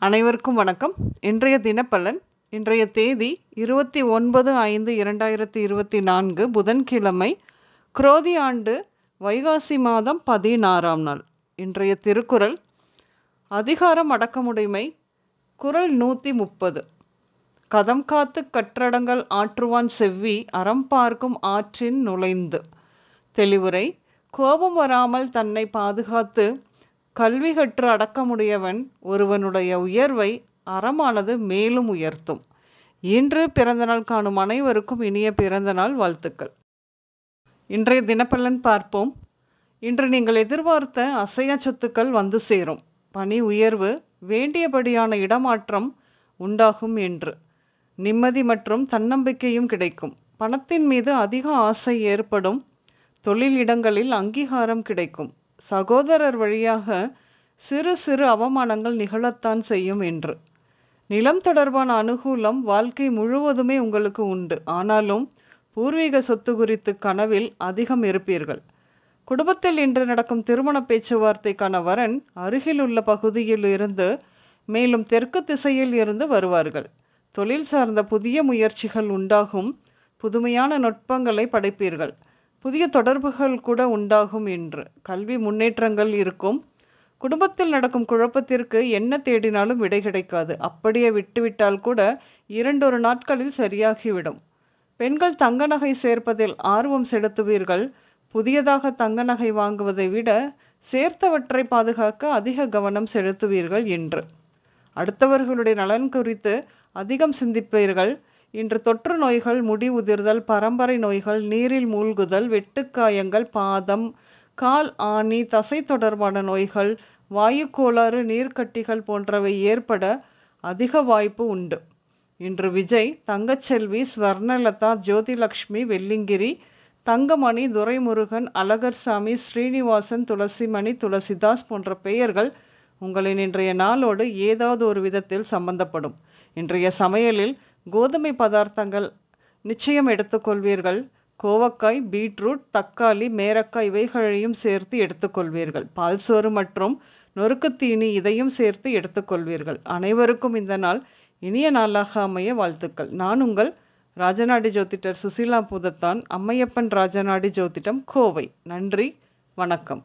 அனைவருக்கும் வணக்கம். இன்றைய தினப்பலன் இன்றைய தேதி இருபத்தி ஒன்பது ஐந்து இரண்டாயிரத்தி இருபத்தி நான்கு புதன்கிழமை குரோதி ஆண்டு வைகாசி மாதம் பதினாறாம் நாள். இன்றைய திருக்குறள் அதிகாரம் அடக்கமுடைமை குரல் நூற்றி முப்பது. கதம் காத்து கற்றடங்கள் ஆற்றுவான் செவ்வி அறம் பார்க்கும் ஆற்றின் நுழைந்து. தெளிவுரை கோபம் வராமல் தன்னை பாதுகாத்து கல்வி கற்று அடக்கமுடையவன் ஒருவனுடைய உயர்வை அறமானது மேலும் உயர்த்தும். இன்று பிறந்தநாள் காணும் அனைவருக்கும் இனிய பிறந்தநாள் வாழ்த்துக்கள். இன்றைய தினப்பலன் பார்ப்போம். இன்று நீங்கள் எதிர்பார்த்த அசைய சொத்துக்கள் வந்து சேரும். பணி உயர்வு வேண்டியபடியான இடமாற்றம் உண்டாகும் என்று. நிம்மதி மற்றும் தன்னம்பிக்கையும் கிடைக்கும். பணத்தின் மீது அதிக ஆசை ஏற்படும். தொழில் இடங்களில் அங்கீகாரம் கிடைக்கும். சகோதரர் வழியாக சிறு சிறு அவமானங்கள் நிகழத்தான் செய்யும் என்று. நிலம் தொடர்பான அனுகூலம் வாழ்க்கை முழுவதுமே உங்களுக்கு உண்டு. ஆனாலும் பூர்வீக சொத்து குறித்து கனவில் அதிகம் இருப்பீர்கள். குடும்பத்தில் இன்று நடக்கும் திருமண பேச்சுவார்த்தைக்கான வரன் அருகில் உள்ள பகுதியில் இருந்து மேலும் தெற்கு திசையில் இருந்து வருவார்கள். தொழில் சார்ந்த புதிய முயற்சிகள் உண்டாகும். புதுமையான நுட்பங்களை படைப்பீர்கள். புதிய தொடர்புகள் கூட உண்டாகும் என்று. கல்வி முன்னேற்றங்கள் இருக்கும். குடும்பத்தில் நடக்கும் குழப்பத்திற்கு என்ன தேடினாலும் விடை கிடைக்காது. அப்படியே விட்டுவிட்டால் கூட இரண்டொரு நாட்களில் சரியாகிவிடும். பெண்கள் தங்க நகை சேர்ப்பதில் ஆர்வம் செலுத்துவீர்கள். புதியதாக தங்க நகை வாங்குவதை விட சேர்த்தவற்றை பாதுகாக்க அதிக கவனம் செலுத்துவீர்கள் என்று. அடுத்தவர்களுடைய நலன் குறித்து அதிகம் சிந்திப்பீர்கள். இன்று தொற்று நோய்கள் முடி உதிர்தல் பரம்பரை நோய்கள் நீரில் மூழ்குதல் வெட்டுக்காயங்கள் பாதம் கால் ஆணி தசை தொடர்பான நோய்கள் வாயு கோளாறு நீர்க்கட்டிகள் போன்றவை ஏற்பட அதிக வாய்ப்பு உண்டு. இன்று விஜய் தங்கச்செல்வி ஸ்வர்ணலதா ஜோதிலக்ஷ்மி வெள்ளிங்கிரி தங்கமணி துரைமுருகன் அழகர்சாமி ஸ்ரீனிவாசன் துளசிமணி துளசிதாஸ் போன்ற பெயர்கள் உங்களின் இன்றைய நாளோடு ஏதாவது ஒரு விதத்தில் சம்பந்தப்படும். இன்றைய சமையலில் கோதுமை பதார்த்தங்கள் நிச்சயம் எடுத்துக்கொள்வீர்கள். கோவக்காய் பீட்ரூட் தக்காளி மேரக்காய் இவைகளையும் சேர்த்து எடுத்துக்கொள்வீர்கள். பால் சோறு மற்றும் நொறுக்குத்தீனி இதையும் சேர்த்து எடுத்துக்கொள்வீர்கள். அனைவருக்கும் இந்த நாள் இனிய நாளாக அமைய வாழ்த்துக்கள். நான் உங்கள் ராஜநாடி ஜோதிடர் சுசீலா பூதத்தான் அம்மையப்பன் ராஜநாடி ஜோதிடம் கோவை. நன்றி வணக்கம்.